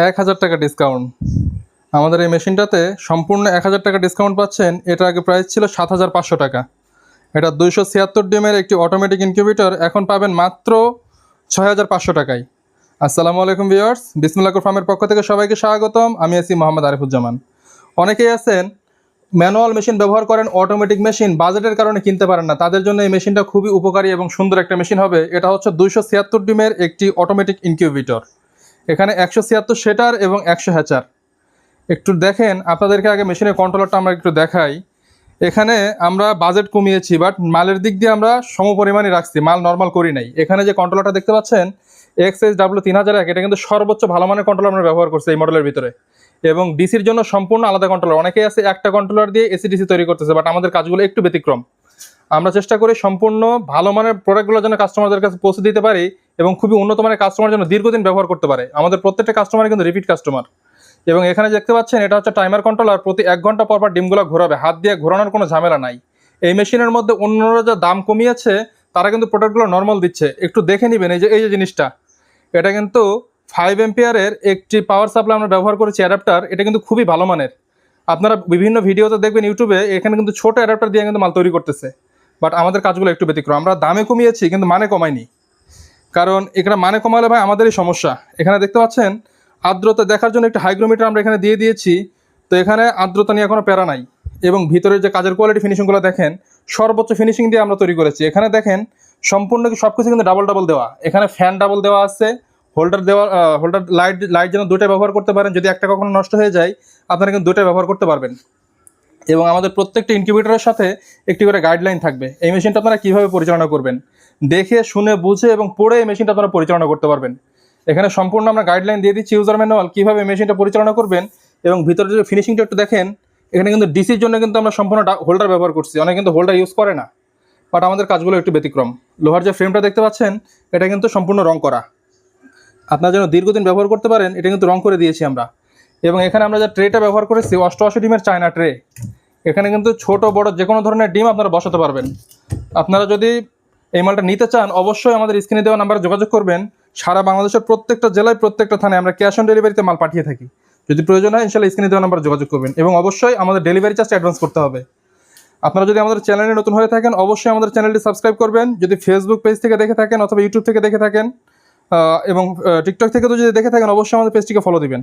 এক হাজার টাকা ডিসকাউন্ট আমাদের এই মেশিনটাতে সম্পূর্ণ এক হাজার টাকা ডিসকাউন্ট পাচ্ছেন। এটা আগে প্রাইস ছিল সাত হাজার পাঁচশো টাকা। এটা দুইশো ছিয়াত্তর ডিএমের একটি অটোমেটিক ইনকিউবেটর এখন পাবেন মাত্র ছয় হাজার পাঁচশো টাকায়। আসসালামু আলাইকুম ভিউয়ার্স বিসমুল্লাকুর ফার্মের পক্ষ থেকে সবাইকে স্বাগতম। আমি আছি মোহাম্মদ আরিফুজ্জামান। অনেকেই আছেন, ম্যানুয়াল মেশিন ব্যবহার করেন অটোমেটিক মেশিন বাজেটের কারণে কিনতে পারেন না। তাদের জন্য এই মেশিনটা খুবই উপকারী এবং সুন্দর একটা মেশিন হবে। এটা হচ্ছে দুইশো ছিয়াত্তর ডিমের একটি অটোমেটিক ইনকিউবেটর এখানে একশো ছিয়াত্তর সেটার এবং একশো হ্যাচার। একটু দেখেন, আপনাদেরকে আগে মেশিনের কন্ট্রোলারটা আমরা একটু দেখাই। এখানে আমরা বাজেট কমিয়েছি বাট মালের দিক দিয়ে আমরা সমপরিমাণই রাখছি, মাল নর্মাল করি নাই। এখানে যে কন্ট্রোলারটা দেখতে পাচ্ছেন এক্স এস ডাব্লু তিন হাজার এক, এটা কিন্তু সর্বোচ্চ ভালো মানের কন্ট্রোলার আমরা ব্যবহার করছি এই মডেলের ভিতরে। এবং ডিসির জন্য সম্পূর্ণ আলাদা কন্ট্রোলার অনেকেই আছে একটা কন্ট্রোলার দিয়ে এসি ডিসি তৈরি করতেছে বাট আমাদের কাজগুলো একটু ব্যতিক্রম। আমরা চেষ্টা করি সম্পূর্ণ ভালো মানের প্রোডাক্টগুলো যেন কাস্টমারদের কাছে পৌঁছে দিতে পারি এবং খুবই উন্নত মানের কাস্টমার যেন দীর্ঘদিন ব্যবহার করতে পারে। আমাদের প্রত্যেকটা কাস্টমার কিন্তু রিপিট কাস্টমার এবং এখানে দেখতে পাচ্ছেন, এটা হচ্ছে টাইমার কন্ট্রোলার প্রতি এক ঘণ্টা পর পর ডিমগুলো ঘোরাবে। হাত দিয়ে ঘোরানোর কোনো ঝামেলা নাই। এই মেশিনের মধ্যে অন্যরা যা দাম কমিয়েছে, তারা কিন্তু প্রোডাক্টগুলো নর্মাল দিচ্ছে। একটু দেখে নেবেন এই যে এই যে জিনিসটা। এটা কিন্তু ফাইভ এম্পিয়ারের একটি পাওয়ার সাপ্লাই আমরা ব্যবহার করেছি অ্যাডাপ্টার এটা কিন্তু খুবই ভালো মানের। আপনারা বিভিন্ন ভিডিওতে দেখবেন ইউটিউবে এখানে কিন্তু ছোট অ্যাডাপ্টার দিয়ে কিন্তু মাল তৈরি করতেছে। বাট আমাদের কাজগুলো একটু ব্যতিক্রম। আমরা দামে কমিয়েছি, কিন্তু মানে কমাইনি। কারণ এখানে মানে কমালে ভাই আমাদেরই সমস্যা। এখানে দেখতে পাচ্ছেন, আর্দ্রতা দেখার জন্য একটা হাইগ্রোমিটার আমরা এখানে দিয়ে দিয়েছি। তো এখানে আর্দ্রতা নিয়ে কোনো প্যারা নাই। এবং ভিতরে যে কাজের কোয়ালিটি ফিনিশিংগুলো দেখেন, সর্বোচ্চ ফিনিশিং দিয়ে আমরা তৈরি করেছি। এখানে দেখেন, সম্পূর্ণ কি সব কিছু কিন্তু ডাবল ডাবল দেওয়া। এখানে ফ্যান ডাবল দেওয়া আছে। হোল্ডার দেওয়া হোল্ডার লাইট লাইট যেন দুটোই ব্যবহার করতে পারেন, যদি একটা কখনো নষ্ট হয়ে যায়, আপনারা কিন্তু দুটোই ব্যবহার করতে পারবেন। এবং আমাদের প্রত্যেকটা ইনকিউবেটরের সাথে একটি করে গাইডলাইন থাকবে। এই মেশিনটা আপনারা কীভাবে পরিচালনা করবেন? দেখে, শুনে, বুঝে এবং পড়ে এই মেশিনটা আপনারা পরিচালনা করতে পারবেন। এখানে সম্পূর্ণ আমরা গাইডলাইন দিয়ে দিচ্ছি ইউজার ম্যানুয়াল কীভাবে মেশিনটা পরিচালনা করবেন এবং ভিতরে যদি ফিনিশিংটা একটু দেখেন, এখানে কিন্তু ডিসির জন্য কিন্তু আমরা সম্পূর্ণ হোল্ডার ব্যবহার করছি। অনেকে কিন্তু হোল্ডার ইউজ করে না বাট আমাদের কাজগুলো একটু ব্যতিক্রম। লোহার যে ফ্রেমটা দেখতে পাচ্ছেন, এটা কিন্তু সম্পূর্ণ রং করা। আপনারা যেন দীর্ঘদিন ব্যবহার করতে পারেন, এটা কিন্তু রং করে দিয়েছি আমরা। এবং এখানে আমরা যে ট্রেটা ব্যবহার করেছি, অষ্টআশি ডিমের চায়না ট্রে এখানে কিন্তু ছোট, বড় যে কোনো ধরনের ডিম আপনারা বসাতে পারবেন। আপনারা যদি এই মালটা নিতে চান, অবশ্যই আমাদের স্ক্রিনে দেওয়া নাম্বারে যোগাযোগ করবেন। সারা বাংলাদেশের প্রত্যেকটা জেলায়, প্রত্যেকটা থানায় আমরা ক্যাশ অন ডেলিভারিতে মাল পাঠিয়ে থাকি। যদি প্রয়োজন হয় ইনশাল্লাহ স্ক্রিনে দেওয়া নাম্বারে যোগাযোগ করবেন। এবং অবশ্যই আমাদের ডেলিভারি চার্জ অ্যাডভান্স করতে হবে। আপনারা যদি আমাদের চ্যানেলে নতুন হয়ে থাকেন, অবশ্যই আমাদের চ্যানেলটি সাবস্ক্রাইব করবেন। যদি ফেসবুক পেজ থেকে দেখে থাকেন, অথবা ইউটিউব থেকে দেখে থাকেন এবং টিকটক থেকে তো যদি দেখে থাকেন, অবশ্যই আমাদের পেজটিকে ফলো দিবেন।